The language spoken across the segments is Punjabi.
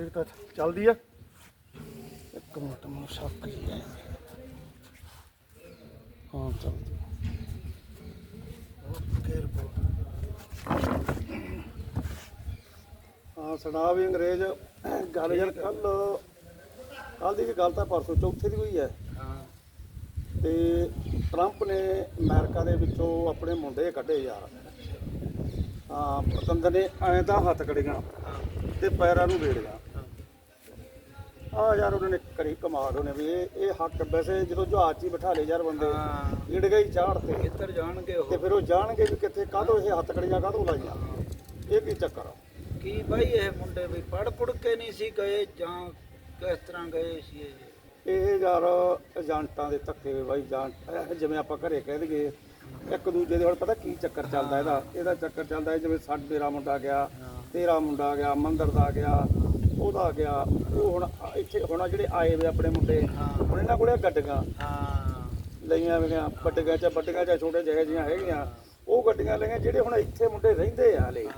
ਫਿਰ ਤਾਂ ਚੱਲਦੀ ਆ। ਇੱਕ ਮਿੰਟ ਮੈਨੂੰ ਸ਼ੱਕ ਜੀ ਹੈ ਹਾਂ ਚੱਲਦੀ ਓਕੇ ਰਿਪੋਰਟ ਹਾਂ ਸੁਣਾ ਵੀ ਅੰਗਰੇਜ਼। ਗੱਲ ਯਾਰ ਕੱਲ ਕੱਲ ਦੀ ਵੀ ਗੱਲ ਤਾਂ ਪਰਸੋਂ ਚੌਥੇ ਦੀ ਹੋਈ ਹੈ। ਹਾਂ। ਤੇ ਟਰੰਪ ਨੇ ਅਮਰੀਕਾ ਦੇ ਵਿੱਚੋਂ ਆਪਣੇ ਮੁੰਡੇ ਕੱਢੇ ਯਾਰ। ਹਾਂ ਪਤੰਦਰ ਨੇ ਐਂ ਤਾਂ ਹੱਥ ਕੜੀਆਂ ਤੇ ਪੈਰਾਂ ਨੂੰ ਵੇੜੀਆਂ। ਆ ਯਾਰ ਉਹਨਾਂ ਨੇ ਕਰੀ ਕਮਾਲ ਉਹਨੇ ਵੀ ਇਹ ਇਹ ਹੱਕ ਵੈਸੇ ਜਦੋਂ ਜਹਾਜ਼ 'ਚ ਹੀ ਬਿਠਾ ਲਏ ਯਾਰ ਬੰਦੇ ਹਾਂ। ਈੜ ਗਈ ਚਾੜ ਤੇ। ਕਿੱਧਰ ਜਾਣਗੇ ਉਹ। ਤੇ ਫਿਰ ਉਹ ਜਾਣਗੇ ਵੀ ਕਿੱਥੇ ਕਾਹਤੋਂ ਇਹ ਹੱਥ ਕੜੀਆਂ ਕਾਹਤੋਂ ਲਾਈਆਂ? ਇਹ ਕੀ ਚੱਕਰ ਆ? ਕੀ ਭਾਈ ਇਹ ਮੁੰਡੇ ਵੀ ਪੜ ਪੁੜ ਕੇ ਨਹੀਂ ਸੀ ਗਏ ਜਾਂ ਕਿਸ ਤਰ੍ਹਾਂ ਗਏ ਸੀ ਇਹ? ਇਹ ਯਾਰ ਏਜੰਟਾਂ ਦੇ ਧੱਕੇ ਵੇ ਬਾਈ ਏਜੰਟ ਜਿਵੇਂ ਆਪਾਂ ਘਰੇ ਕਹਿ ਦਈਏ ਇੱਕ ਦੂਜੇ ਦੇ ਹੁਣ ਪਤਾ ਕੀ ਚੱਕਰ ਚੱਲਦਾ ਇਹਦਾ? ਇਹਦਾ ਚੱਕਰ ਚੱਲਦਾ ਹੈ ਜਿਵੇਂ ਸਾਡੇ ਮੇਰਾ ਮੁੰਡਾ ਗਿਆ ਤੇਰਾ ਮੁੰਡਾ ਗਿਆ ਮੰਦਰ ਦਾ ਗਿਆ ਉਹਦਾ ਗਿਆ ਉਹ ਹੁਣ ਇੱਥੇ ਹੁਣ ਆਹ ਜਿਹੜੇ ਆਏ ਵੇ ਆਪਣੇ ਮੁੰਡੇ। ਹੁਣ ਇਹਨਾਂ ਕੋਲੇ ਗੱਡੀਆਂ। ਹਾਂ। ਲਈਆਂ ਵੀਆਂ ਵੱਡੀਆਂ ਚ ਵੱਡੀਆਂ ਚ ਛੋਟੇ ਜਿਹੇ ਜੀਆਂ ਹੈਗੀਆਂ। ਉਹ ਗੱਡੀਆਂ ਲਈਆਂ ਜਿਹੜੇ ਹੁਣ ਇੱਥੇ ਮੁੰਡੇ ਰਹਿੰਦੇ ਆ ਹਲੇ।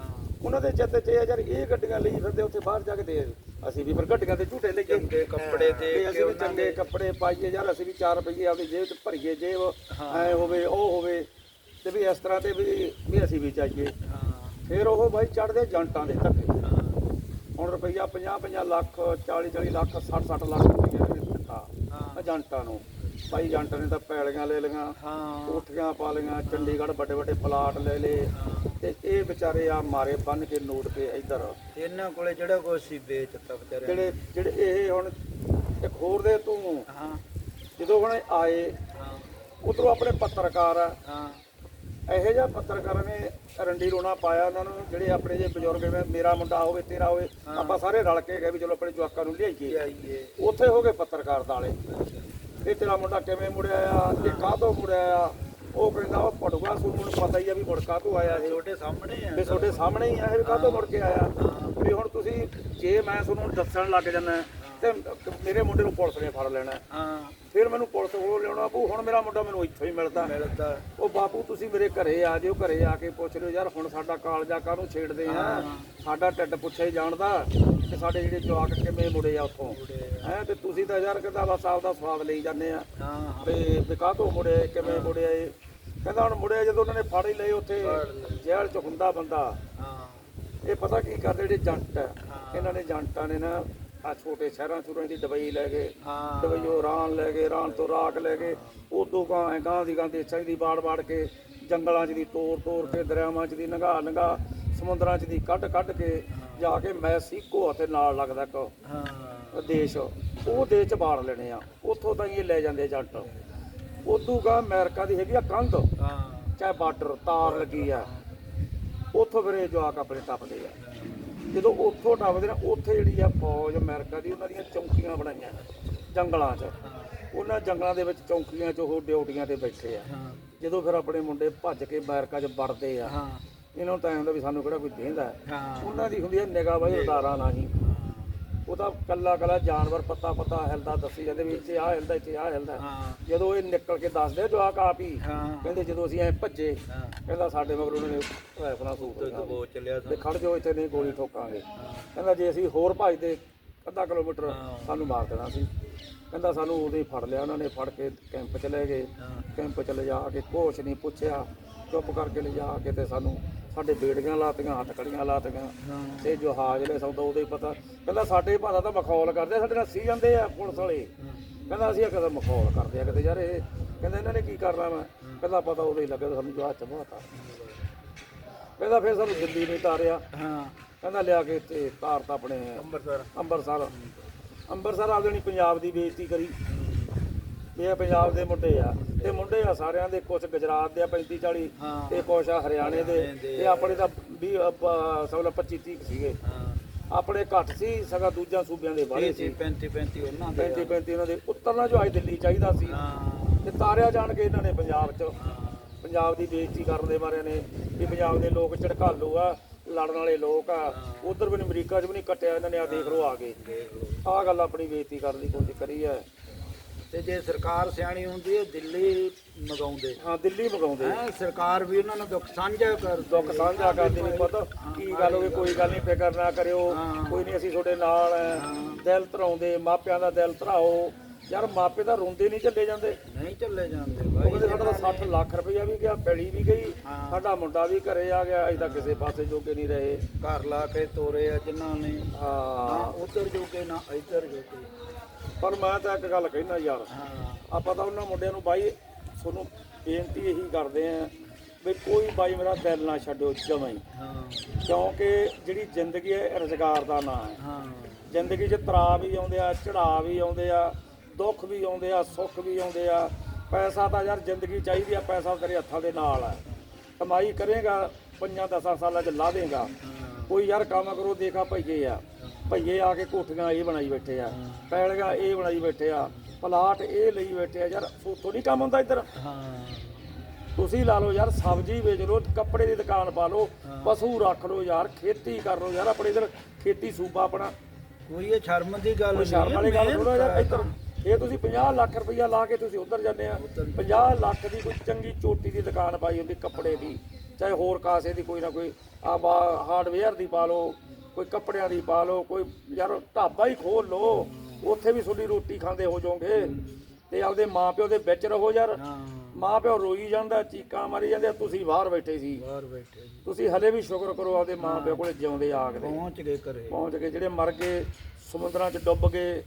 ਉਹਨਾਂ ਦੇ ਚਿੱਤ 'ਚ ਇਹ ਯਾਰ ਇਹ ਗੱਡੀਆਂ ਲਈ ਫਿਰਦੇ ਉੱਥੇ ਬਾਹਰ ਜਾ ਕੇ ਦੇ ਅਸੀਂ ਵੀ ਫਿਰ ਗੱਡੀਆਂ ਤੇ ਝੂਟੇ ਲਈਏ। ਚੰਗੇ ਕੱਪੜੇ ਦੇ ਤੇ ਕੇ ਅਸੀਂ ਵੀ ਚੰਗੇ ਕੱਪੜੇ ਪਾਈਏ ਯਾਰ ਅਸੀਂ ਵੀ 4 ਰੁਪਏ ਆਪਦੀ ਜੇਬ 'ਚ ਭਰੀਏ ਜੇਬ ਐ ਹੋਵੇ ਉਹ ਹੋਵੇ। ਤੇ ਵੀ ਇਸ ਤਰ੍ਹਾਂ ਤੇ ਵੀ ਵੀ ਅਸੀਂ ਵੀ ਚਾਹੀਏ। ਫਿਰ ਉਹ ਬਾਈ ਚੜਦੇ ਜੰਟਾਂ ਦੇ ਧੱਕੇ। ਹੁਣ ਰੁਪਈਆ 50 50 ਲੱਖ 40 40 ਲੱਖ 60 60 ਲੱਖ ਰੁਪਈਆ ਨੇ ਦਿੱਤਾ ਹਾਂ। ਏਜੰਟਾਂ ਨੂੰ। ਬਾਈ ਏਜੰਟ ਨੇ ਤਾਂ ਪੈਲੀਆਂ ਲੈ ਲਈਆਂ ਹਾਂ। ਕੋਠੀਆਂ ਪਾ ਲਈਆਂ ਚੰਡੀਗੜ੍ਹ ਵੱਡੇ ਵੱਡੇ ਪਲਾਟ ਲੈ ਲਏ। ਤੇ ਇਹ ਵਿਚਾਰੇ ਆ ਮਾਰੇ ਬੰਨ ਕੇ ਨੋਟ ਕੇ ਇੱਧਰ। ਇਹਨਾਂ ਕੋਲੇ ਜਿਹੜਾ ਕੁਛ ਸੀ ਵੇਚਤਾ ਵਿਚਾਰੇ ਜਿਹੜੇ ਜਿਹੜੇ ਇਹ ਹੁਣ ਇੱਕ ਹੋਰ ਦੇ ਤੂੰ। ਹਾਂ। ਜਦੋਂ ਹੁਣ ਆਏ ਹਾਂ। ਉਧਰੋਂ ਆਪਣੇ ਪੱਤਰਕਾਰ ਆ। ਹਾਂ। ਇਹੋ ਜਿਹਾ ਪੱਤਰਕਾਰਾਂ ਨੇ ਰੰਡੀ ਰੋਣਾ ਪਾਇਆ ਉਹਨਾਂ ਨੂੰ ਜਿਹੜੇ ਆਪਣੇ ਜੇ ਬਜ਼ੁਰਗ ਨੇ ਮੇਰਾ ਮੁੰਡਾ ਹੋਵੇ ਤੇਰਾ ਹੋਵੇ ਆਪਾਂ ਸਾਰੇ ਰਲ ਕੇ ਗਏ ਵੀ ਚਲੋ ਆਪਣੇ ਜਵਾਕਾਂ ਨੂੰ ਲਿਆਈਏ। ਆਈਏ ਉੱਥੇ ਹੋ ਗਏ ਪੱਤਰਕਾਰ ਦਾਲੇ ਇਹ ਤੇਰਾ ਮੁੰਡਾ ਕਿਵੇਂ ਮੁੜਿਆ ਆ ਇਹ ਕਾਹਤੋਂ ਮੁੜਿਆ ਆ? ਉਹ ਕਹਿੰਦਾ ਉਹ ਪੜੂਗਾ ਸੂ ਨੂੰ ਪਤਾ ਹੀ ਆ ਵੀ ਮੁੜ ਕਾਹਤੋਂ ਆਇਆ ਇਹ। ਛੋਟੇ ਸਾਹਮਣੇ ਆ। ਵੀ ਤੁਹਾਡੇ ਸਾਹਮਣੇ ਹੀ ਆ ਇਹ ਕਾਹਤੋਂ ਮੁੜ ਕੇ ਆਇਆ? ਵੀ ਹੁਣ ਤੁਸੀਂ ਜੇ ਮੈਂ ਤੁਹਾਨੂੰ ਦੱਸਣ ਲੱਗ ਜਾਂਦਾ ਤੇ ਮੇਰੇ ਮੁੰਡੇ ਨੂੰ ਪੁਲਿਸ ਨੇ ਫੜ ਲੈਣਾ। ਹਾਂ। ਫਿਰ ਮੈਨੂੰ ਪੁਲਿਸ ਕੋਲ ਲਿਆਉਣਾ ਪਊ ਹੁਣ ਮੇਰਾ ਮੁੰਡਾ ਮੈਨੂੰ ਇੱਥੋਂ ਹੀ ਮਿਲਦਾ। ਮਿਲਦਾ। ਉਹ ਬਾਪੂ ਤੁਸੀਂ ਮੇਰੇ ਘਰੇ ਆ ਜਿਓ ਘਰੇ ਆ ਕੇ ਪੁੱਛ ਲਿਓ ਯਾਰ ਹੁਣ ਸਾਡਾ ਕਾਲਜਾ ਕਾਹਨੂੰ ਛੇੜਦੇ ਆ? ਸਾਡਾ ਢਿੱਡ ਪੁੱਛਿਆ ਹੀ ਜਾਣਦਾ ਕਿ ਸਾਡੇ ਜਿਹੜੇ ਜਵਾਕ ਕਿਵੇਂ ਮੁੜੇ ਆ ਉੱਥੋਂ? ਹੈ ਤੇ ਤੁਸੀਂ ਤਾਂ ਯਾਰ ਕਹਿੰਦਾ ਬਸ ਆਪਦਾ ਸਵਾਦ ਲਈ ਜਾਂਦੇ ਆ। ਤੇ ਵਿਕਾਹ ਤੋਂ ਮੁੜੇ ਕਿਵੇਂ ਮੁੜਿਆ ਇਹ? ਕਹਿੰਦਾ ਹੁਣ ਮੁੜਿਆ ਜਦੋਂ ਉਹਨਾਂ ਨੇ ਫੜ ਹੀ ਲਏ ਉੱਥੇ ਜੇਲ੍ਹ 'ਚ ਹੁੰਦਾ ਬੰਦਾ। ਹਾਂ। ਇਹ ਪਤਾ ਕੀ ਕਰਦੇ ਜਿਹੜੇ ਜੰਟ ਇਹਨਾਂ ਨੇ ਜੰਟਾਂ ਨੇ ਨਾ ਆ ਛੋਟੇ ਸ਼ਹਿਰਾਂ ਸ਼ੁਰਾਂ ਦੀ ਦਵਾਈ ਲੈ ਗਏ ਹਾਂ। ਦਵਾਈਓ ਰਾਨ ਲੈ ਗਏ ਰਾਨ ਤੋਂ ਰਾਖ ਲੈ ਗਏ ਉਦੋਂ ਗਾਂ ਗਾਂ ਦੀ ਗਾਂ ਦੇ ਦੀ ਬਾੜ ਬਾੜ ਕੇ ਜੰਗਲਾਂ 'ਚ ਦੀ ਤੋੜ ਤੋੜ ਕੇ ਦਰਿਆਵਾਂ 'ਚ ਦੀ ਨੰਗਾ ਨੰਗਾ ਸਮੁੰਦਰਾਂ 'ਚ ਦੀ ਕੱਢ ਕੱਢ ਕੇ ਜਾ ਕੇ ਮੈਸੀਕੋ ਅਤੇ ਨਾਲ ਲੱਗਦਾ ਇੱਕ ਹਾਂ। ਦੇਸ਼ ਉਹ ਦੇਸ਼ 'ਚ ਬਾੜ ਲੈਣੇ ਆ ਉੱਥੋਂ ਤਾਂ ਇਹ ਲੈ ਜਾਂਦੇ ਜੱਟ ਉਦੋਂ ਗਾਂ ਅਮਰੀਕਾ ਦੀ ਹੈਗੀ ਆ ਕੰਧ ਹਾਂ। ਚਾਹੇ ਬਾਰਡਰ ਤਾਰ ਲੱਗੀ ਆ ਉੱਥੋਂ ਫਿਰ ਇਹ ਜਵਾਕ ਆਪਣੇ ਟੱਪਦੇ ਆ। ਜਦੋਂ ਉੱਥੋਂ ਟੱਪਦੇ ਨੇ ਉੱਥੇ ਜਿਹੜੀ ਆ ਫੌਜ ਅਮਰੀਕਾ ਦੀ ਉਹਨਾਂ ਦੀਆਂ ਚੌਂਕੀਆਂ ਬਣਾਈਆਂ ਜੰਗਲਾਂ 'ਚ। ਉਹਨਾਂ ਜੰਗਲਾਂ ਦੇ ਵਿੱਚ ਚੌਂਕੀਆਂ 'ਚ ਉਹ ਡਿਊਟੀਆਂ ਤੇ ਬੈਠੇ ਆ। ਜਦੋਂ ਫਿਰ ਆਪਣੇ ਮੁੰਡੇ ਭੱਜ ਕੇ ਅਮਰੀਕਾ 'ਚ ਵੜਦੇ ਆ ਇਹਨਾਂ ਨੂੰ ਤਾਂ ਹੁੰਦਾ ਵੀ ਸਾਨੂੰ ਕਿਹੜਾ ਕੋਈ ਦੇਂਦਾ। ਉਹਨਾਂ ਦੀ ਹੁੰਦੀ ਹੈ ਨਿਗਾਹ ਬਾਈ ਰਡਾਰਾਂ ਨਹੀਂ। ਉਹਦਾ ਕੱਲਾ ਕੱਲਾ ਜਾਨਵਰ ਪੱਤਾ ਪੱਤਾ ਹਿਲਦਾ ਦੱਸੀ ਜਾਂਦੇ ਵੀ ਇੱਥੇ ਆ ਹਿਲਦਾ ਇੱਥੇ ਆ ਹਿਲਦਾ। ਜਦੋਂ ਇਹ ਨਿਕਲ ਕੇ ਦੱਸਦੇ ਜਵਾਕ ਆਪ ਹੀ। ਹਾਂ। ਕਹਿੰਦੇ ਜਦੋਂ ਅਸੀਂ ਐ ਭੱਜੇ ਕਹਿੰਦਾ ਸਾਡੇ ਮਗਰ ਉਹਨਾਂ ਨੇ ਰਾਈਫਲਾਂ ਸੂਟ ਤੇ ਬੋ ਚੱਲਿਆ ਤੇ ਖੜ ਜਾਓ ਇੱਥੇ ਨਹੀਂ ਗੋਲੀ ਠੋਕਾਂਗੇ। ਕਹਿੰਦਾ ਜੇ ਅਸੀਂ ਹੋਰ ਭੱਜਦੇ ਅੱਧਾ ਕਿਲੋਮੀਟਰ। ਸਾਨੂੰ ਮਾਰ ਦੇਣਾ ਸੀ। ਕਹਿੰਦਾ ਸਾਨੂੰ ਉਦੋਂ ਹੀ ਫੜ ਲਿਆ ਉਹਨਾਂ ਨੇ ਫੜ ਕੇ ਕੈਂਪ ਚ ਲੈ ਗਏ। ਕੈਂਪ ਚ ਲਿਜਾ ਕੇ ਕੁਛ ਨਹੀਂ ਪੁੱਛਿਆ। ਚੁੱਪ ਕਰਕੇ ਲਿਜਾ ਕੇ ਤੇ ਸਾਨੂੰ ਸਾਡੇ ਬੇੜੀਆਂ ਲਾਤੀਆਂ ਹੱਥ ਕੜੀਆਂ ਲਾਤੀਆਂ। ਤੇ ਜੋ ਹਾਜ਼ਰੇ ਸੌਦਾ ਉਹਦੇ ਪਤਾ। ਕਹਿੰਦਾ ਸਾਡੇ ਭਾਦਾ ਤਾਂ ਮਖੌਲ ਕਰਦੇ ਸਾਡੇ ਨਾਲ ਸੀ ਜਾਂਦੇ ਆ ਪੁਲਿਸ ਵਾਲੇ। ਕਹਿੰਦਾ ਅਸੀਂ ਕਦੇ ਮਖੌਲ ਕਰਦੇ ਆ ਕਿਤੇ ਯਾਰ ਇਹ ਕਹਿੰਦਾ ਇਹਨਾਂ ਨੇ ਕੀ ਕਰਨਾ ਵਾ? ਕਹਿੰਦਾ ਪਤਾ ਉਦੋਂ ਹੀ ਲੱਗਾ ਸਾਨੂੰ ਜਹਾਜ਼ ਚ ਬਾਤਾ ਕਹਿੰਦਾ ਫਿਰ ਸਾਨੂੰ ਦਿੱਲੀ ਨਹੀਂ ਤਾਰਿਆ ਹਾਂ। ਕਹਿੰਦਾ ਲਿਆ ਕੇ ਤੇ ਤਾਰਤਾ ਆਪਣੇ ਅੰਮ੍ਰਿਤਸਰ। ਅੰਮ੍ਰਿਤਸਰ। ਅੰਮ੍ਰਿਤਸਰ ਆਪਦੇ ਨਹੀਂ ਪੰਜਾਬ ਦੀ ਬੇਇੱਜ਼ਤੀ ਕਰੀ। ਵੀ ਇਹ ਪੰਜਾਬ ਦੇ ਮੁੰਡੇ ਆ। ਇਹ ਮੁੰਡੇ ਆ ਸਾਰਿਆਂ ਦੇ ਕੁਝ ਗੁਜਰਾਤ ਦੇ ਆ 35 40 ਹਾਂ। ਤੇ ਕੁਛ ਆ ਹਰਿਆਣੇ ਦੇ। ਤੇ ਆਪਣੇ ਤਾਂ 20 ਸਭ 25 30 ਸੀਗੇ। ਹਾਂ। ਆਪਣੇ ਘੱਟ ਸੀ ਸਗਾ ਦੂਜਾ ਸੂਬਿਆਂ ਦੇ ਬਾਰੇ 30 ਸੀ। 35 35 ਉਹਨਾਂ ਦੇ 35 35 ਉਹਨਾਂ ਦੇ। ਉਤਰਨਾ ਜੋ ਅੱਜ ਦਿੱਲੀ ਚਾਹੀਦਾ ਸੀ। ਹਾਂ। ਤੇ ਤਾਰਿਆ ਜਾਣ ਕੇ ਇਹਨਾਂ ਨੇ ਪੰਜਾਬ 'ਚ ਪੰਜਾਬ ਦੀ ਬੇਇੱਜ਼ਤੀ ਕਰਨ ਦੇ ਬਾਰੇ ਨੇ ਵੀ ਪੰਜਾਬ ਦੇ ਲੋਕ ਝੜਕਾਲੂ ਆ ਲੜਨ ਵਾਲੇ ਲੋਕ ਆ। ਉਧਰ ਵੀ ਅਮਰੀਕਾ 'ਚ ਵੀ ਨਹੀਂ ਕੱਟਿਆ ਇਹਨਾਂ ਨੇ ਆ ਦੇਖ ਲਓ ਆ ਲਓ। ਆਹ ਗੱਲ ਆਪਣੀ ਬੇਇੱਜ਼ਤੀ ਕਰਨ ਦੀ ਕੋਸ਼ਿਸ਼ ਕਰੀ ਹੈ ਤੇ ਜੇ ਸਰਕਾਰ ਸਿਆਣੀ ਹੁੰਦੀ ਹੈ ਦਿੱਲੀ ਮਗਾਉਂਦੇ। ਹਾਂ ਦਿੱਲੀ ਮਗਾਉਂਦੇ। ਹੈ ਸਰਕਾਰ ਵੀ ਉਹਨਾਂ ਨੂੰ ਦੁੱਖ ਸਾਂਝਾ ਕਰ ਦੁੱਖ ਸਾਂਝਾ ਕਰਦੇ ਨਹੀਂ ਪਤਾ ਕੀ ਗੱਲ ਹੋਵੇ ਕੋਈ ਗੱਲ ਨਹੀਂ ਫਿਕਰ ਨਾ ਕਰਿਓ ਹਾਂ। ਕੋਈ ਨਹੀਂ ਅਸੀਂ ਤੁਹਾਡੇ ਨਾਲ ਹੈ। ਦਿਲ ਧਰਾਉਂਦੇ ਮਾਪਿਆਂ ਦਾ ਦਿਲ ਧਰਾਓ। ਯਾਰ ਮਾਪੇ ਤਾਂ ਰੋਂਦੇ ਨਹੀਂ ਚੱਲੇ ਜਾਂਦੇ। ਨਹੀਂ ਚੱਲੇ ਜਾਂਦੇ ਉਹ ਬਾਈ। ਕਹਿੰਦੇ ਸਾਡਾ ਤਾਂ 60 ਲੱਖ ਰੁਪਇਆ ਵੀ ਗਿਆ ਪੈਲੀ ਵੀ ਗਈ ਹਾਂ। ਸਾਡਾ ਮੁੰਡਾ ਵੀ ਘਰੇ ਆ ਗਿਆ ਅਸੀਂ ਤਾਂ ਕਿਸੇ ਪਾਸੇ ਜੋਗੇ ਨਹੀਂ ਰਹੇ। ਘਰ ਲਾ ਕੇ ਤੋਰੇ ਆ ਜਿਨ੍ਹਾਂ ਨੇ। ਨਾ ਹਾਂ ਉਧਰ ਜੋਗੇ ਨਾ ਇੱਧਰ ਜੋਗੇ। ਪਰ ਮੈਂ ਤਾਂ ਇੱਕ ਗੱਲ ਕਹਿਣਾ ਯਾਰ ਆਪਾਂ ਤਾਂ ਉਹਨਾਂ ਮੁੰਡਿਆਂ ਨੂੰ ਬਾਈ ਤੁਹਾਨੂੰ ਬੇਨਤੀ ਇਹੀ ਕਰਦੇ ਆਂ ਵੀ ਕੋਈ ਬਾਈ ਮੇਰਾ ਦਿਲ ਨਾ ਛੱਡਿਓ ਜਮਾਂ ਹੀ। ਕਿਉਂਕਿ ਜਿਹੜੀ ਜ਼ਿੰਦਗੀ ਹੈ ਰੁਜ਼ਗਾਰ ਦਾ ਨਾਂ ਹੈ। ਹਾਂ। ਜ਼ਿੰਦਗੀ 'ਚ ਤਰਾ ਵੀ ਆਉਂਦੇ ਆ ਚੜਾ ਵੀ ਆਉਂਦੇ ਆ ਦੁੱਖ ਵੀ ਆਉਂਦੇ ਆ ਸੁੱਖ ਵੀ ਆਉਂਦੇ ਆ। ਪੈਸਾ ਤਾਂ ਯਾਰ ਜ਼ਿੰਦਗੀ ਚਾਹੀਦੀ ਆ ਪੈਸਾ ਤੇਰੇ ਹੱਥਾਂ ਦੇ ਨਾਲ ਆ। ਕਮਾਈ ਕਰੇਗਾ ਪੰਜਾਂ ਦਸਾਂ ਸਾਲਾਂ 'ਚ ਲਾ ਦੇਗਾ ਕੋਈ ਯਾਰ ਕੰਮ ਕਰੋ ਦੇਖਾ ਭਈਏ ਆ। ਭਈਏ ਆ ਕੇ ਕੋਠੀਆਂ ਇਹ ਬਣਾਈ ਬੈਠੇ ਆ ਪੈਲੀਆਂ ਇਹ ਬਣਾਈ ਬੈਠੇ ਆ ਪਲਾਟ ਇਹ ਲਈ ਬੈਠੇ ਆ ਯਾਰ ਉਥੋਂ ਨਹੀਂ ਕੰਮ ਹੁੰਦਾ ਇੱਧਰ। ਹਾਂ। ਤੁਸੀਂ ਲਾ ਲਓ ਯਾਰ ਸਬਜ਼ੀ ਵੇਚ ਲਓ ਕੱਪੜੇ ਦੀ ਦੁਕਾਨ ਪਾ ਲਓ ਪਸ਼ੂ ਰੱਖ ਲਓ ਯਾਰ ਖੇਤੀ ਕਰ ਲਓ ਯਾਰ ਆਪਣੇ ਇੱਧਰ ਖੇਤੀ ਸੂਬਾ ਆਪਣਾ। ਕੋਈ ਇਹ ਸ਼ਰਮ ਦੀ ਗੱਲ ਕੋਈ ਸ਼ਰਮ ਵਾਲੀ ਗੱਲ ਥੋੜਾ ਯਾਰ ਇੱਧਰ। ਇਹ ਤੁਸੀਂ 50 ਲੱਖ ਰੁਪਈਆ ਲਾ ਕੇ ਤੁਸੀਂ ਉੱਧਰ ਜਾਂਦੇ ਆ। 50 ਲੱਖ ਦੀ ਕੋਈ ਚੰਗੀ ਚੋਟੀ ਦੀ ਦੁਕਾਨ ਪਾਈ ਹੁੰਦੀ ਕੱਪੜੇ ਦੀ ਚਾਹੇ ਹੋਰ ਕਾਸੇ ਦੀ ਕੋਈ ਨਾ ਕੋਈ ਆ ਹਾਰਡਵੇਅਰ ਦੀ ਪਾ ਲਓ ਕੋਈ ਕੱਪੜਿਆਂ ਦੀ ਪਾ ਲਓ ਕੋਈ ਯਾਰ ਢਾਬਾ ਹੀ ਖੋਲ ਲਓ ਉੱਥੇ ਵੀ ਤੁਹਾਡੀ ਰੋਟੀ ਖਾਂਦੇ ਹੋ ਜਾਓਗੇ। ਤੇ ਆਪਦੇ ਮਾਪਿਓ ਦੇ ਵਿੱਚ ਰਹੋ ਯਾਰ। ਮਾਪਿਓ ਰੋਈ ਜਾਂਦਾ ਚੀਕਾਂ ਮਾਰੀ ਜਾਂਦੇ ਤੁਸੀਂ ਬਾਹਰ ਬੈਠੇ ਸੀ। ਬਾਹਰ ਬੈਠੇ ਜੀ ਤੁਸੀਂ ਹਲੇ ਵੀ ਸ਼ੁਕਰ ਕਰੋ ਆਪਦੇ ਮਾਪਿਓ ਕੋਲੇ ਜਿਉਂਦੇ ਆਗਦੇ ਪਹੁੰਚ ਗਏ ਘਰੇ। ਪਹੁੰਚ ਗਏ ਜਿਹੜੇ ਮਰ ਗਏ ਸਮੁੰਦਰਾਂ 'ਚ ਡੁੱਬ ਗਏ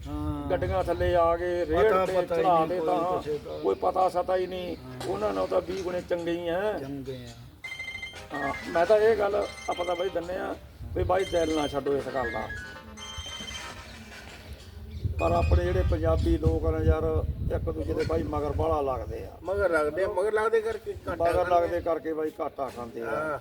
ਗੱਡੀਆਂ ਥੱਲੇ ਆ ਗਏ ਰੇੜ ਤੇ ਚੜਾ ਦੇ ਕੋਈ ਤਾਂ। ਕੋਈ ਪਤਾ ਸਤਾ ਹੀ ਨਹੀਂ। ਉਹਨਾਂ ਨੂੰ ਤਾਂ 20 ਗੁਣੇ ਚੰਗੇ ਹੀ ਆ। ਚੰਗੇ ਆ। ਹਾਂ, ਮੈਂ ਤਾਂ ਇਹ ਗੱਲ ਆਪਾਂ ਤਾਂ ਬਾਈ ਦੰਨੇ ਆ ਵੀ ਬਾਈ ਦਿਲ ਨਾ ਛੱਡੋ ਇਸ ਗੱਲ ਦਾ। ਪਰ ਆਪਣੇ ਜਿਹੜੇ ਪੰਜਾਬੀ ਲੋਕ ਨੇ ਯਾਰ ਇੱਕ ਦੂਜੇ ਦੇ ਬਾਈ ਮਗਰ ਬਾਹਲਾ ਲੱਗਦੇ ਆ। ਮਗਰ ਲੱਗਦੇ ਆ, ਮਗਰ ਲੱਗਦੇ ਕਰਕੇ ਘਾਟਾ ਮਗਰ ਲੱਗਦੇ ਕਰਕੇ ਬਾਈ ਘਾਟਾ ਖਾਂਦੇ ਆ।